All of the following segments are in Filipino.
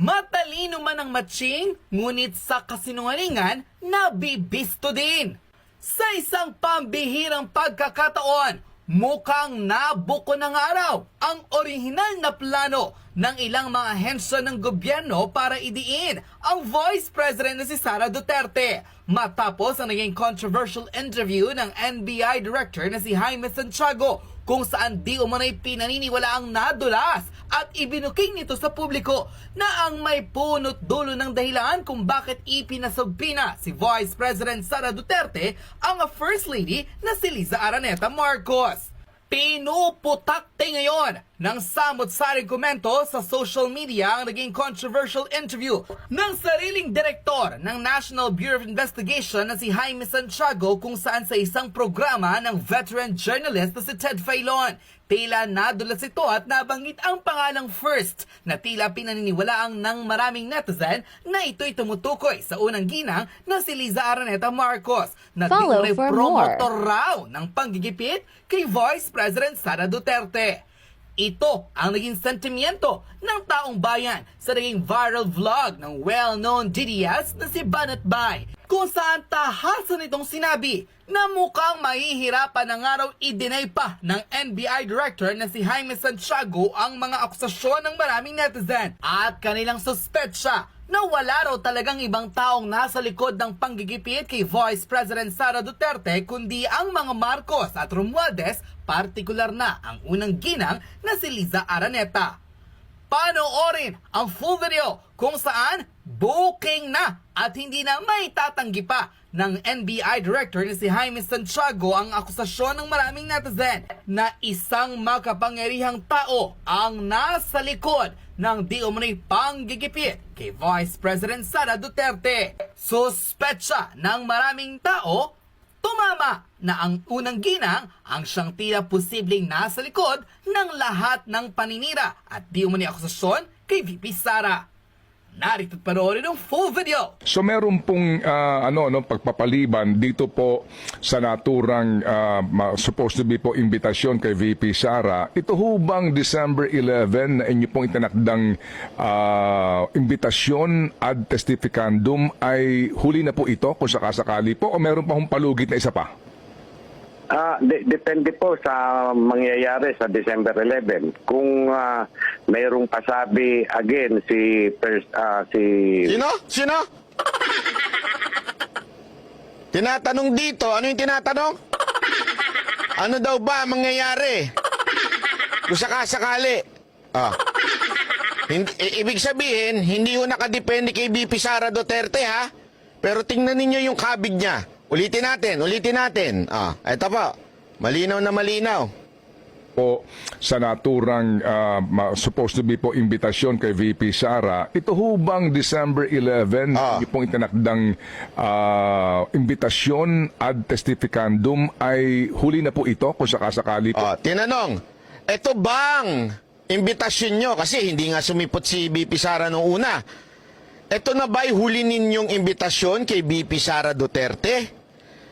Matalino man ang matching, ngunit sa kasinungalingan, nabibisto din. Sa isang pambihirang pagkakataon, mukhang nabuko ng araw ang orihinal na plano ng ilang mga ahensya ng gobyerno para idiin ang Vice President na si Sara Duterte. Matapos ang naging controversial interview ng NBI Director na si Jaime Santiago kung saan di umunay pinaniniwala ang nadulas at ibinuking nito sa publiko na ang may punot dulo ng dahilan kung bakit ipinasagpi na si Vice President Sara Duterte ang First Lady na si Liza Araneta Marcos. Pinuputakte ngayon ng samot-saring komento sa social media ang naging controversial interview ng sariling direktor ng National Bureau of Investigation na si Jaime Santiago kung saan sa isang programa ng veteran journalist na si Ted Filon. Tila nadulas ito at nabanggit ang pangalang first na tila pinaniniwalaang ng maraming netizen na ito'y tumutukoy sa unang ginang na si Liza Araneta Marcos na Follow di promotor raw ng panggigipit kay Vice President Sara Duterte. Ito ang naging sentimiento ng taong bayan sa naging viral vlog ng well-known DDS na si Banat Bay kung saan tahasan itong sinabi na mukhang mahihirapan na nga raw i-deny pa ng NBI Director na si Jaime Santiago ang mga akusasyon ng maraming netizen at kanilang suspetsya na wala raw talagang ibang taong nasa likod ng panggigipit kay Vice President Sara Duterte kundi ang mga Marcos at Romualdez, partikular na ang unang ginang na si Liza Araneta. Panoorin ang full video kung saan booking na at hindi na may tatanggi pa ng NBI Director na si Jaime Santiago ang akusasyon ng maraming netizen na isang makapangyarihang tao ang nasa likod ng di umano'y panggigipit kay Vice President Sara Duterte. Suspetsya ng maraming tao Tumama na ang unang ginang ang siyang tila posibleng nasa likod ng lahat ng paninira at di umani akusasyon kay VP Sara. Narito at panoorin ang full video. So meron pong ah, ano no pagpapaliban dito po sa naturang ah, supposed to be po imbitasyon kay VP Sara. Ito ho bang December 11 na inyo pong itinakdang ah, imbitasyon ad testificandum ay huli na po ito kung sakasakali po o meron pa hong palugit na isa pa? De- depende po sa mangyayari sa December 11. Kung ah, mayroong pasabi again si pers- ah, si Sino? Sino? Tinatanong dito, ano yung tinatanong? Ano daw ba ang mangyayari? Kung sakasakali. Ah. Hindi, i- ibig sabihin, hindi ko nakadepende kay BP Sara Duterte ha. Pero tingnan ninyo yung kabig niya. Ulitin natin, ulitin natin. Ah, eto po. Malinaw na malinaw. po sa naturang ah, ma- supposed to be po imbitasyon kay VP Sara. Ito ho bang December 11 Ah. yung pong itinakdang ah, imbitasyon ad testificandum ay huli na po ito kung sakasakali po? Oh, tinanong, eto bang imbitasyon nyo? Kasi hindi nga sumipot si BP Sara nung una. Eto na ba'y huli ninyong imbitasyon kay BP Sara Duterte?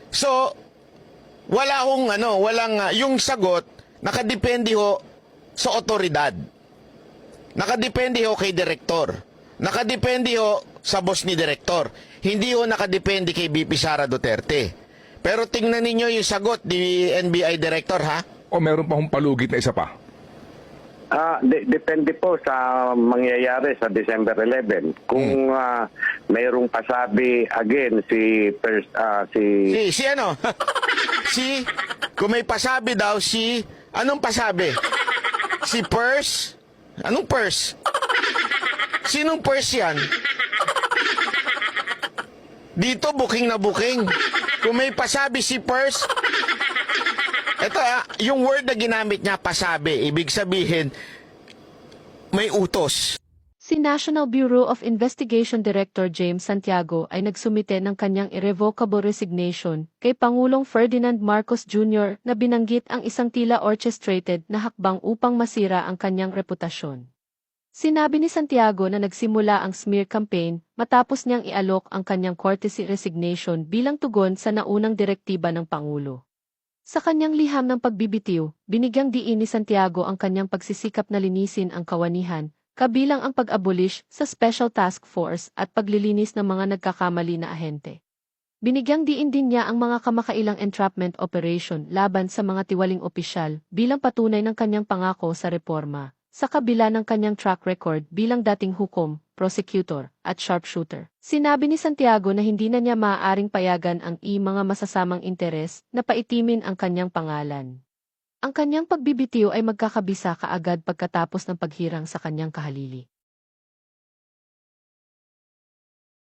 So, wala hong ano, walang, ah, yung sagot, nakadepende ho sa otoridad. Nakadepende ho kay direktor. Nakadepende ho sa boss ni direktor. Hindi ho nakadepende kay BP Sara Duterte. Pero tingnan ninyo yung sagot ni NBI director ha. O meron pa hong palugit na isa pa? Ah, de- depende po sa mangyayari sa December 11. Kung ah, mayroong pasabi again si pers- ah, si Si, si ano? si, kung may pasabi daw, si, anong pasabi? Si Purse? Anong Purse? Sinong Purse yan? Dito, booking na booking. Kung may pasabi si Purse, ito ah, yung word na ginamit niya, pasabi, ibig sabihin, may utos. Si National Bureau of Investigation Director James Santiago ay nagsumite ng kanyang irrevocable resignation kay Pangulong Ferdinand Marcos Jr. na binanggit ang isang tila orchestrated na hakbang upang masira ang kanyang reputasyon. Sinabi ni Santiago na nagsimula ang smear campaign matapos niyang ialok ang kanyang courtesy resignation bilang tugon sa naunang direktiba ng Pangulo. Sa kanyang liham ng pagbibitiw, binigyang diin ni Santiago ang kanyang pagsisikap na linisin ang kawanihan kabilang ang pag-abolish sa Special Task Force at paglilinis ng mga nagkakamali na ahente. Binigyang diin din niya ang mga kamakailang entrapment operation laban sa mga tiwaling opisyal bilang patunay ng kanyang pangako sa reforma, sa kabila ng kanyang track record bilang dating hukom, prosecutor, at sharpshooter. Sinabi ni Santiago na hindi na niya maaaring payagan ang i mga masasamang interes na paitimin ang kanyang pangalan. Ang kanyang pagbibitiw ay magkakabisa kaagad pagkatapos ng paghirang sa kanyang kahalili.